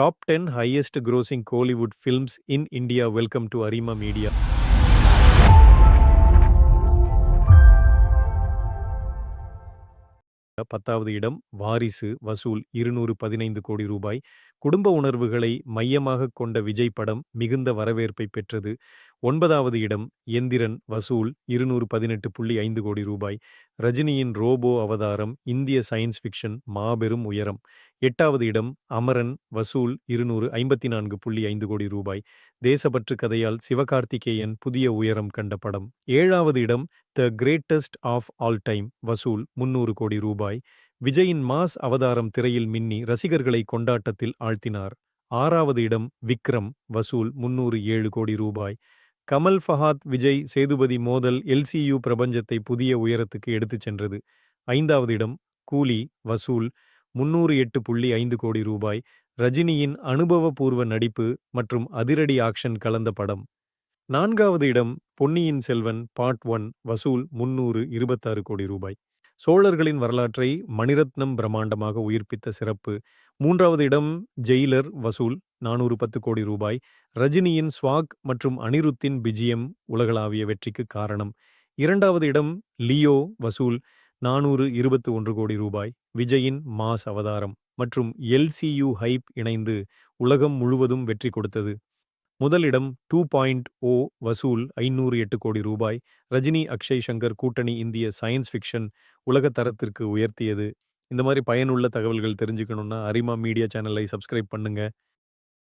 Top 10 highest grossing Kollywood films in India welcome to Arima media பத்தாவது இடம் வாரிசு வசூல் இருநூறு பதினைந்து கோடி ரூபாய். குடும்ப உணர்வுகளை மையமாக கொண்ட விஜய் படம் மிகுந்த வரவேற்பை பெற்றது. ஒன்பதாவது இடம் எந்திரன் வசூல் இருநூறு பதினெட்டு புள்ளி ஐந்து கோடி ரூபாய். ரஜினியின் ரோபோ அவதாரம் இந்திய சயின்ஸ் ஃபிக்ஷன் மாபெரும் உயரம். எட்டாவது இடம் அமரன் வசூல் இருநூறு ஐம்பத்தி நான்கு புள்ளி ஐந்து கோடி ரூபாய். தேசப்பற்று கதையால் சிவகார்த்திகேயன் புதிய உயரம் கண்ட படம். ஏழாவது இடம் the greatest of all time வசூல் முன்னூறு கோடி ரூபாய். விஜயின் மாஸ் அவதாரம் திரையில் மின்னி ரசிகர்களை கொண்டாட்டத்தில் ஆழ்த்தினார். ஆறாவது இடம் விக்ரம் வசூல் முன்னூறு ஏழு கோடி ரூபாய். கமல் ஃபஹாத் விஜய் சேதுபதி மோதல் எல்சியு பிரபஞ்சத்தை புதிய உயரத்துக்கு எடுத்துச் சென்றது. ஐந்தாவது இடம் கூலி வசூல் முன்னூறு எட்டு புள்ளி ஐந்து கோடி ரூபாய் ரஜினியின் அனுபவபூர்வ நடிப்பு மற்றும் அதிரடி ஆக்ஷன் கலந்த படம். நான்காவது இடம் பொன்னியின் செல்வன் பார்ட் ஒன் வசூல் முன்னூறு இருபத்தாறு கோடி ரூபாய். சோழர்களின் வரலாற்றை மணிரத்னம் பிரம்மாண்டமாக உயிர்ப்பித்த சிறப்பு. மூன்றாவது இடம் ஜெயிலர் வசூல் நானூறு பத்து கோடி ரூபாய். ரஜினியின் ஸ்வாக் மற்றும் அனிருத்தின் பிஜிஎம் உலகளாவிய வெற்றிக்கு காரணம். இரண்டாவது இடம் லியோ வசூல் நானூறு இருபத்து ஒன்று கோடி ரூபாய். விஜயின் மாஸ் அவதாரம் மற்றும் எல்சியு ஹைப் இணைந்து உலகம் முழுவதும் வெற்றி கொடுத்தது. முதலிடம் டூ பாயிண்ட் ஓ வசூல் ஐநூறு எட்டு கோடி ரூபாய். ரஜினி அக்ஷய் சங்கர் கூட்டணி இந்திய சயின்ஸ் ஃபிக்ஷன் உலக தரத்திற்கு உயர்த்தியது. இந்த மாதிரி பயனுள்ள தகவல்கள் தெரிஞ்சுக்கணுன்னா அரிமா மீடியா சேனலை சப்ஸ்கிரைப் பண்ணுங்க.